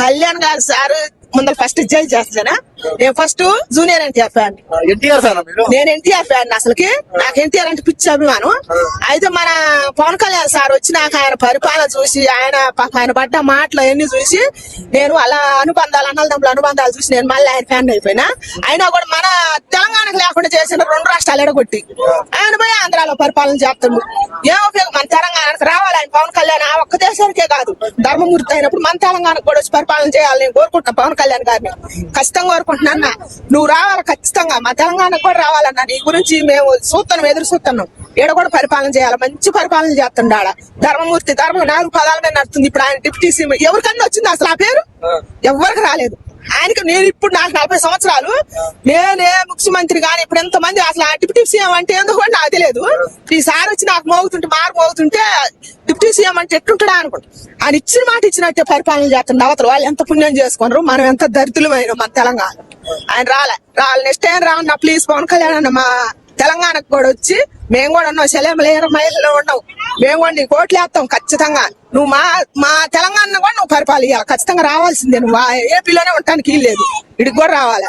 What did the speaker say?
కళ్యాణ్ గారు సార్ ముందర ఫస్ట్ జై చేస్తానా నేను ఫస్ట్ జూనియర్ ఎన్టీఆర్ ఫ్యాన్ నేను ఎన్టీఆర్ ఫ్యాన్ అసలుకి. నాకు ఎన్టీఆర్ అంటే పిచ్చి అభిమానం. అయితే మన పవన్ కళ్యాణ్ సార్ వచ్చి నాకు ఆయన పరిపాలన చూసి ఆయన ఆయన పడ్డ మాటలు అవన్నీ చూసి నేను అలా అనుబంధాలు అన్నదమ్ముల అనుబంధాలు చూసి నేను మళ్ళీ ఆయన ఫ్యాన్ అయిపోయినా. అయినా కూడా మన తెలంగాణకు లేకుండా చేసిన రెండు రాష్ట్రాలు ఎడగొట్టి. ఆయన పోయి ఆంధ్రాలో పరిపాలన చేస్తాడు. ఏం ఉపయోగం? మన తెలంగాణకు రావాలి ఆయన పవన్ కళ్యాణ్. ఆ ఒక్క దేశానికే కాదు. ధర్మమూర్తి అయినప్పుడు మన తెలంగాణకు కూడా వచ్చి పరిపాలన చేయాలని నేను కోరుకుంటున్నా పవన్ కళ్యాణ్ గారిని. ఖచ్చితంగా కోరుకుంటున్నా నువ్వు రావాలి? ఖచ్చితంగా. మా తెలంగాణకు కూడా రావాలన్నా. నీ గురించి మేము చూస్తున్నాం ఎదురు చూస్తున్నాం ఈడ కూడా పరిపాలన చేయాలి? మంచి పరిపాలన చేస్తుండ ఆడ. ధర్మమూర్తి ధర్మ నాలుగు పదాల మీద నడుస్తుంది. ఇప్పుడు ఆయన డిప్యూటీ సీఎం. ఎవరికన్నా వచ్చింది అసలు ఆ పేరు? ఎవరికి రాలేదు. ఆయనకి నేను ఇప్పుడు నాకు నలభై సంవత్సరాలు. నేనే ముఖ్యమంత్రి కానీ ఇప్పుడు ఎంత మంది అసలు ఆ డిప్యూటీ సీఎం అంటే ఏందో కూడా నాకు తెలియదు. ఈసారి వచ్చి నాకు మోగుతుంటే మారు మోగుతుంటే డిప్యూటీ సీఎం అంటే ఎట్టుంటాడా అనుకుంటా. ఆయన ఇచ్చిన మాట ఇచ్చినట్టే పరిపాలన చేస్తుంది అవతల వాళ్ళు ఎంత పుణ్యం చేసుకున్నారు మనం ఎంత దరిద్రులమైన మన తెలంగాణ. ఆయన రాలే. రాలే. నెక్స్ట్ టైం రావన్నా ప్లీజ్ పవన్ కళ్యాణ్ అన్న మా తెలంగాణకు కూడా వచ్చి మేము కూడా ఉన్నాం. శలేమలేరు లేరు మహిళలో ఉన్నాం. మేము కూడా నీ కోట్లు వేస్తాం ఖచ్చితంగా. నువ్వు మా మా తెలంగాణ చెప్పాలి. నువ్వు ఖచ్చితంగా రావాల్సిందే. నువ్వు ఏపీలోనే ఉండటానికి లేదు. ఇడికి కూడా రావాలి?